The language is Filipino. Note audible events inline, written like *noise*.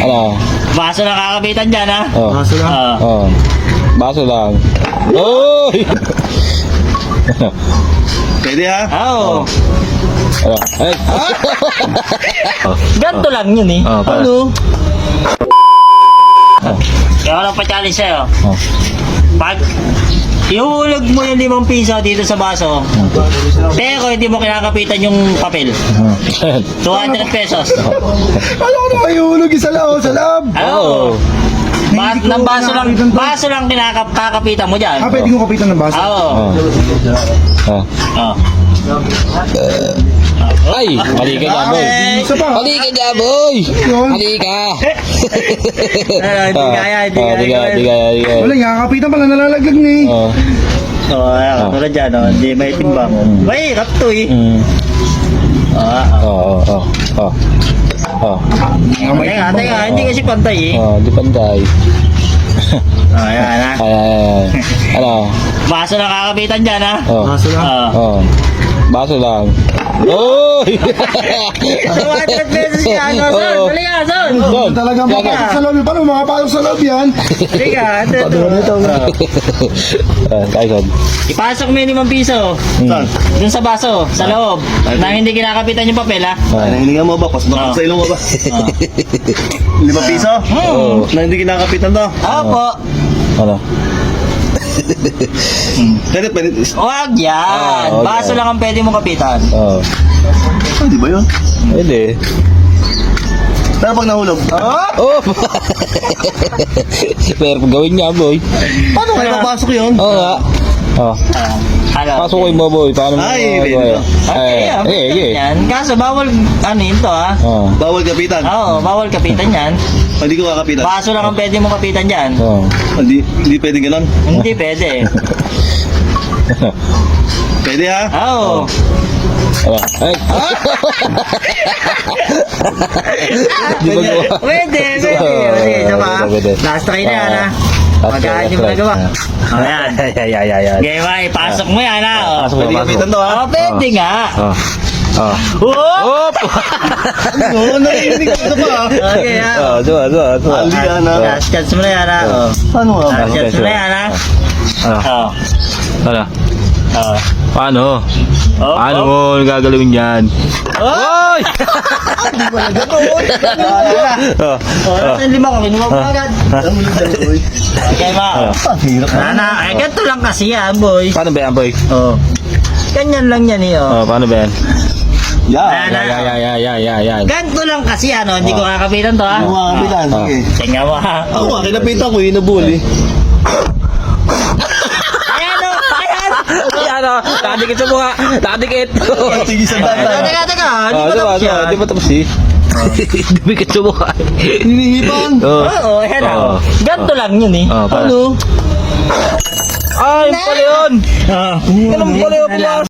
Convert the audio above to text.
Ano? Baso na kakapitan dyan, ha? Oh. Baso lang. Oo. Oh. Baso lang. Oy! *laughs* Pwede ha? Oo. Ano? Ay! *laughs* Ganto lang yun, eh. Oh, pa. Ano? Kaya ko lang pa-challenge sa'yo. Oh. Pag ihulog mo yung limang piso dito sa baso, pero hindi mo kinakapitan yung papel. 200 pesos. Ano ko na mahihulog isa lang oh, sa lab? Oo. Ba Hindi ko ng baso lang, to. baso lang kinakapitan mo dyan. Ah, pwede ko kapitan ng baso? Oo. Oh. Oh. Oo. Ay! Mali ka dyan, boy. Mali ka dyan, boy! Mali ka! Ano, hindi kaya, hindi kaya. Di kaya, di kaya. Wala, nga kapitan pala nalalaglag na eh. Oh. Oo, ayan, katulad dyan, oh. hindi may. May to eh. Mm. Ah, ah. Oh, oh, oh. Oh. Oh. Teka, teka, hindi kasi pantay eh. Oh, di panday. Oh, *laughs* ayan ha. Ay, ay, ay. *laughs* Ano? Baso na kakapitan dyan ha. Oh. Baso lang. Oo. Oh. Baso lang. Oy! 200 pesos yan, *laughs* oh, son. Oo. Dali ka, son. Son, Talagang yan makapasok ka. sa loob. Paano makapasok sa loob yan? Ka, ito, ito. *laughs* Ah. Ipasok mo yung piso. Mm. Dun sa baso, sa loob. Na hindi kinakapitan yung papel ha. Ah. Nahiningan mo ba? Pasok Ah. sa ilong mo ba? Ah. *laughs* Lima piso? Oh. Na hindi kinakapitan to? Opo. Ano? Pwede, pwede. Huwag yan. Ah, huwag Baso yan. lang ang pwede mong kapitan. Oh. Pwede ba yun? Pwede. Pero pag nahulog. Oh! *laughs* Pero gawin niya, boy. Paano kayo papasok yun? Oo nga. Oh. Ah, ano? Pasukin mo, boy. Paano mo? Ay, pwede boy? ba? Okay, Ay, ah, eh, eh. yan. Kaso bawal, ano yun to ha? Oh. Bawal kapitan. Oo, bawal kapitan yan. Hindi ko kakapitan. Baso lang ang pwede mong kapitan dyan. Oh. Hindi, hindi pwede ganun. Hindi pwede. *laughs* Pwede ha? Oo. Ano? Ay! *laughs* Di ba gawa? Pwede, pwede. Pwede, isa pa. Pwede, pwede. Last try na yan ha. Last Pagka try, hindi last mo try. nagawa. Ah. O yan. Ay, ay, ay, ay, ay, pasok mo yan ha. Pasok mo, Pwede pasok. kapitan to ha? Oh, pwede nga. Oh. Oh. Oh! Op! Oo, narinig ko ito pa ha? Okay ha. Oh, diba, diba, diba. Ali yan ha? Last chance mo na yan ha. O. Paano nga ba? Chance mo na yan ha. Ano? O. Ano? O. Paano? Oh, Paano oh. mo gagalawin yan? Oh! Oy! Oh. Oh, nasa lima ko, kinuha ko agad. Okay ba? Nana, ay ganito lang kasi yan, boy. Paano ba yan, boy? Oh. Ganyan lang yan eh, oh. Oh, paano ba yan? Yan. Nana, Yan, yan, yan, yan, yan, yan. ganito lang kasi ano, hindi ko kakapitan to, ha? Ano nga kapitan? Ah. Sige. Tingnan mo, ha? Ako nga, kinapitan ko, inabuli. Ayan, oh, ayan! Yan, oh. Nakadikit sa mukha. Nakadikit. Sige sa Teka, data. teka, teka, hindi Oh, pa diba, tapos diba, yan. di ba tapos eh? *laughs* Dumikit sa mukha. Hinihipan. Oh. Oo, ayan, Oh. oh. Ganito lang yun, eh. Oh? Ano? Ay, pala yun. Oh. Ganun pala yun.